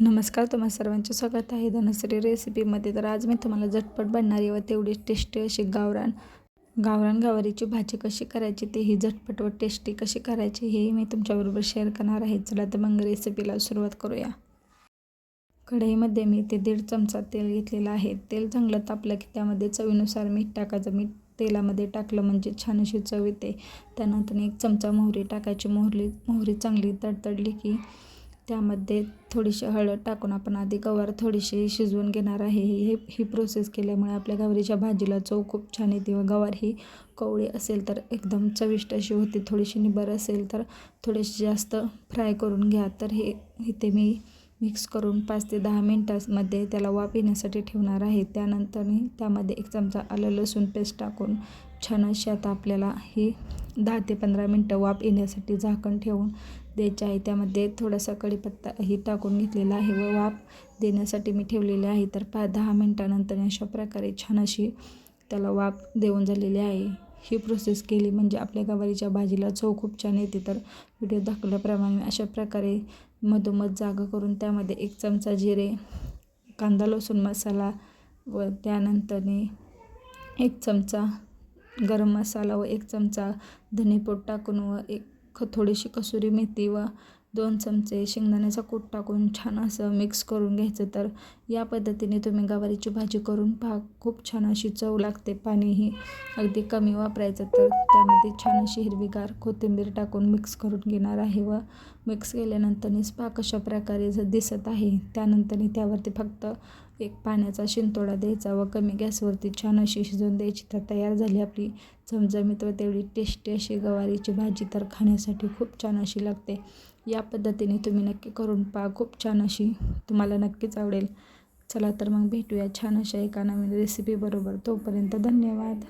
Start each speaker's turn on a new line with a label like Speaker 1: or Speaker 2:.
Speaker 1: नमस्कार तुम्हा सर्वांचे स्वागत आहे धनश्री रेसिपीमध्ये. तर आज मी तुम्हाला झटपट बनणारी व तेवढी टेस्टी अशी गावरान गावरान गवारीची भाजी कशी करायची ते ही झटपट व टेस्टी कशी करायची हे मी तुमच्याबरोबर शेअर करणार आहे. चला तर मग रेसिपीला सुरुवात करूया. कढईमध्ये मी ते दीड चमचा तेल घेतलेलं आहे. तेल चांगलं तापलं की त्यामध्ये चवीनुसार मीठ टाकायचं. मीठ तेलामध्ये टाकलं म्हणजे छान अशी चव येते. त्यानंतर एक चमचा मोहरी टाकायची. मोहरी मोहरी चांगली तडतडली की त्यामध्ये थोडीशी हळद टाकून आपण आधी गवार थोडीशी शिजवून घेणार आहे. ही ही प्रोसेस केल्यामुळे आपल्या गवारीच्या भाजीला चव खूप छान येते व गवार ही कवळी असेल तर एकदम चविष्ट अशी होती. थोडीशी निबर असेल तर थोडीशी जास्त फ्राय करून घ्या. तर हे इथे मी मिक्स करून पाच ते दहा मिनटामध्ये त्याला वाफ येण्यासाठी ठेवणार आहे. त्यानंतर मी त्यामध्ये एक चमचा आलं लसूण पेस्ट टाकून छान अशी आता आपल्याला ही दहा ते पंधरा मिनटं वाफ येण्यासाठी झाकण ठेवून द्यायचे आहे. त्यामध्ये थोडासा कढीपत्ताही टाकून घेतलेला आहे व वाफ देण्यासाठी मी ठेवलेले आहे. तर पाच दहा मिनटानंतर अशा प्रकारे छान अशी त्याला वाफ देऊन झालेली आहे. ही प्रोसेस केली. म्हणजे आपल्या गवारीच्या भाजीला चव खूप छान येते. तर व्हिडिओ दाखवल्याप्रमाणे अशा प्रकारे मधोमध जागा करून त्यामध्ये एक चमचा जिरे कांदा लसूण मसाला व त्यानंतरने एक चमचा गरम मसाला व एक चमचा धनेपूड टाकून व एक थोडीशी कसुरी मेथी व दोन चमचे शेंगदाण्याचा कूट टाकून छान असं मिक्स करून घ्यायचं. तर या पद्धतीने तुम्ही गवारीची भाजी करून पहा. खूप छान अशी चव लागते. पाणीही अगदी कमी वापरायचं. तर त्यामध्ये छान अशी हिरवीगार कोथिंबीर टाकून मिक्स करून घेणार आहे व मिक्स केल्यानंतरच पहा कशा प्रकारे जर दिसत आहे. त्यानंतर त्यावरती फक्त एक पाण्याचा शिंतोडा द्यायचा व कमी गॅसवरती छान अशी शिजवून द्यायची. तर तयार झाली आपली चमचमीत व तेवढी टेस्टी अशी गवारीची भाजी तर खाण्यासाठी खूप छान अशी लागते. या पद्धतीने तुम्ही नक्की करून पहा. खूप छान अशी तुम्हाला नक्कीच आवडेल. चला तर मग भेटूया छान अशा एका नवीन रेसिपीबरोबर तोपर्यंत धन्यवाद.